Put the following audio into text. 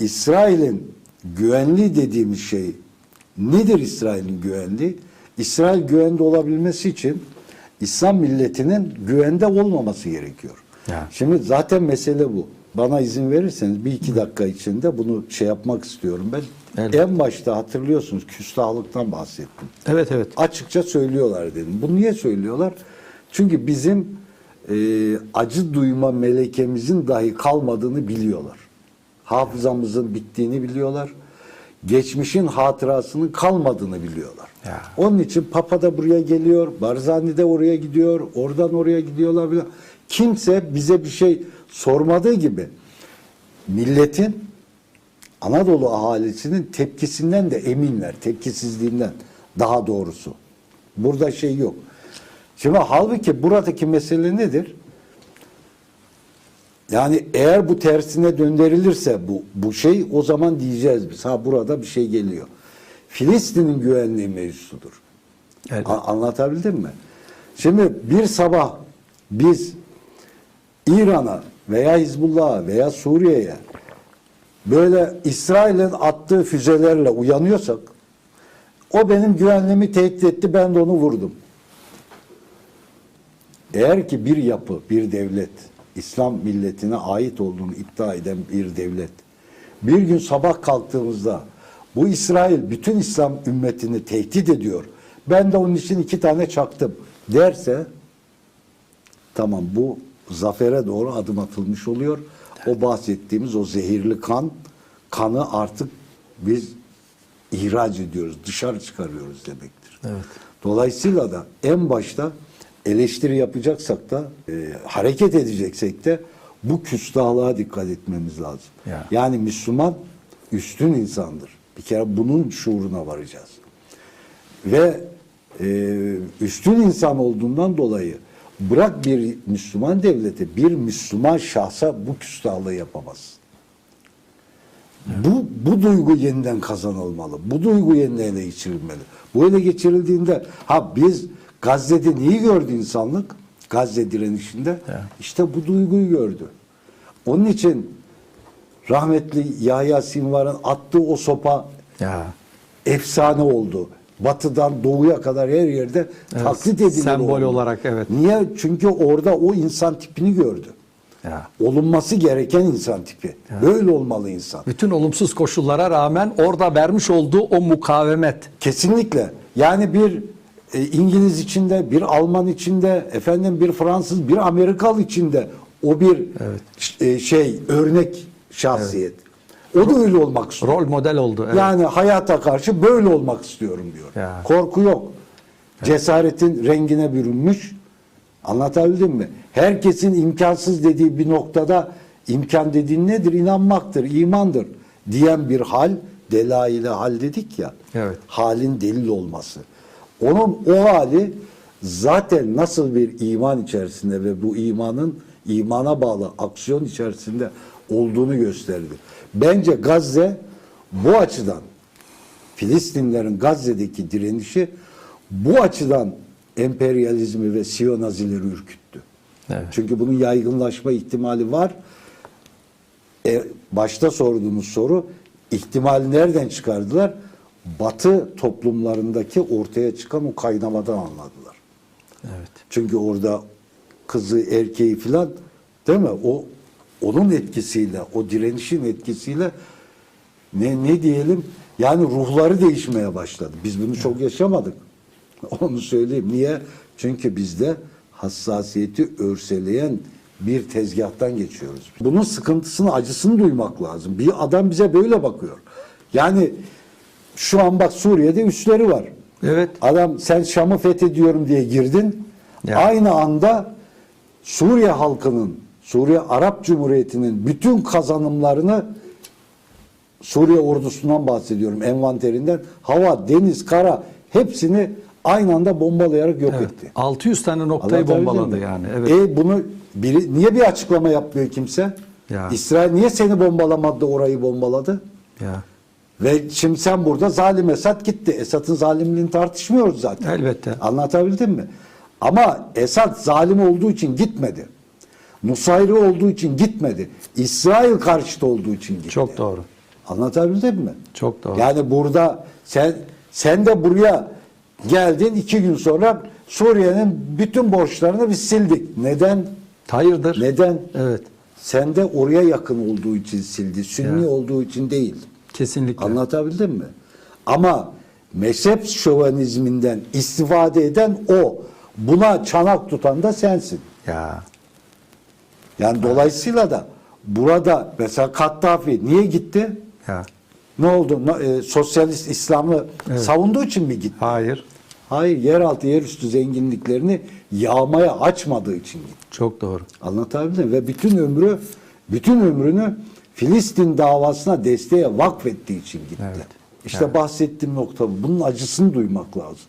İsrail'in güvenliği dediğimiz şey nedir İsrail'in güvenliği? İsrail güvende olabilmesi için İslam milletinin güvende olmaması gerekiyor. Ya. Şimdi zaten mesele bu. Bana izin verirseniz bir iki dakika içinde bunu şey yapmak istiyorum ben. Elbette. En başta hatırlıyorsunuz küstahlıktan bahsettim. Evet evet. Açıkça söylüyorlar dedim. Bunu niye söylüyorlar? Çünkü bizim e, acı duyma melekemizin dahi kalmadığını biliyorlar. Hafızamızın bittiğini biliyorlar. Geçmişin hatırasının kalmadığını biliyorlar. Ya. Onun için Papa da buraya geliyor, Barzani de oraya gidiyor, oradan oraya gidiyorlar. Bile. Kimse bize bir şey sormadığı gibi milletin Anadolu ahalisinin tepkisinden de eminler, tepkisizliğinden daha doğrusu. Burada şey yok. Şimdi halbuki buradaki mesele nedir? Yani eğer bu tersine döndürülürse bu, bu şey o zaman diyeceğiz biz. Ha burada bir şey geliyor. Filistin'in güvenliği mevzusudur. Evet. A- anlatabildim mi? Şimdi bir sabah biz İran'a veya Hizbullah'a veya Suriye'ye böyle İsrail'in attığı füzelerle uyanıyorsak o benim güvenliğimi tehdit etti ben de onu vurdum. Eğer ki bir yapı, bir devlet, İslam milletine ait olduğunu iddia eden bir devlet, bir gün sabah kalktığımızda bu İsrail bütün İslam ümmetini tehdit ediyor, ben de onun için iki tane çaktım derse, tamam bu zafere doğru adım atılmış oluyor. O bahsettiğimiz o zehirli kan, kanı artık biz ihraç ediyoruz, dışarı çıkarıyoruz demektir. Evet. Dolayısıyla da en başta eleştiri yapacaksak da e, hareket edeceksek de bu küstahlığa dikkat etmemiz lazım. Ya. Yani Müslüman üstün insandır. Bir kere bunun şuuruna varacağız. Ve e, üstün insan olduğundan dolayı bırak bir Müslüman devleti bir Müslüman şahsa bu küstahlığı yapamaz. Bu, bu duygu yeniden kazanılmalı. Bu duygu yeniden ele geçirilmeli. Bu ele geçirildiğinde ha biz Gazze'de neyi gördü insanlık? Gazze direnişinde Evet. işte bu duyguyu gördü. Onun için rahmetli Yahya Sinvar'ın attığı o sopa Ya. efsane oldu. Batıdan doğuya kadar her yerde Evet, taklit edilir. sembol oldu. olarak, evet. Niye? Çünkü orada o insan tipini gördü. Ya. Olunması gereken insan tipi. Böyle olmalı insan. Bütün olumsuz koşullara rağmen orada vermiş olduğu o mukavemet. Kesinlikle. Yani bir e, İngiliz içinde, bir Alman içinde, efendim bir Fransız, bir Amerikalı içinde o bir Evet. e, şey örnek şahsiyet. O da öyle olmak istiyor. Rol model oldu. Evet. Yani hayata karşı böyle olmak istiyorum diyor. Ya. Korku yok. Cesaretin rengine bürünmüş. Anlatabildim mi? Herkesin imkansız dediği bir noktada imkan dediğin nedir? İnanmaktır, imandır diyen bir hal, delaile hal dedik ya. Evet. Halin delil olması. Onun o hali zaten nasıl bir iman içerisinde ve bu imanın imana bağlı aksiyon içerisinde olduğunu gösterdi. Bence Gazze bu açıdan Filistinlerin Gazze'deki direnişi bu açıdan emperyalizmi ve siyonazileri ürküttü. Evet. Çünkü bunun yaygınlaşma ihtimali var. E, başta sorduğunuz soru ihtimali nereden çıkardılar? Batı toplumlarındaki ortaya çıkan o kaynamadan anladılar. Evet. Çünkü orada kızı, erkeği filan değil mi? O onun etkisiyle, o direnişin etkisiyle ne ne diyelim? Yani ruhları değişmeye başladı. Biz bunu çok yaşamadık. Onu söyleyeyim. Niye? Çünkü bizde hassasiyeti örseleyen bir tezgahtan geçiyoruz. Bunun sıkıntısını, acısını duymak lazım. Bir adam bize böyle bakıyor. Yani şu an bak Suriye'de üsleri var. Evet. Adam sen Şam'ı fethediyorum diye girdin. Ya. Aynı anda Suriye halkının, Suriye Arap Cumhuriyeti'nin bütün kazanımlarını Suriye ordusundan bahsediyorum envanterinden. Hava, deniz, kara hepsini aynı anda bombalayarak yok Evet. etti. 600 tane noktayı bombaladı yani. Evet. E bunu biri, niye bir açıklama yapmıyor kimse? Ya. İsrail niye seni bombalamadı orayı bombaladı? ya. Ve şimdi sen burada zalim Esad gitti. Esad'ın zalimliğini tartışmıyoruz zaten. Elbette. Anlatabildim mi? Ama Esad zalim olduğu için gitmedi. Nusayri olduğu için gitmedi. İsrail karşıtı olduğu için gitti. Çok doğru. Anlatabildim mi? Çok doğru. Yani burada sen sen de buraya geldin iki gün sonra Suriye'nin bütün borçlarını biz sildik. Neden? Hayırdır? Neden? Evet. Sen de oraya yakın olduğu için sildi. Sünni Ya. olduğu için değil. Kesinlikle. Anlatabildim mi? Ama mezhep şövenizminden istifade eden o. Buna çanak tutan da sensin. Ya. Yani dolayısıyla da burada mesela Kattafi niye gitti? Ya. Ne oldu? E, sosyalist İslam'ı Evet. savunduğu için mi gitti? Hayır. Hayır, yeraltı yerüstü zenginliklerini yağmaya açmadığı için gitti. Çok doğru. Anlatabildim? Ve bütün ömrü, bütün ömrünü Filistin davasına desteğe vakfettiği için gitti. Evet. İşte Evet. bahsettiğim nokta bu. Bunun acısını duymak lazım.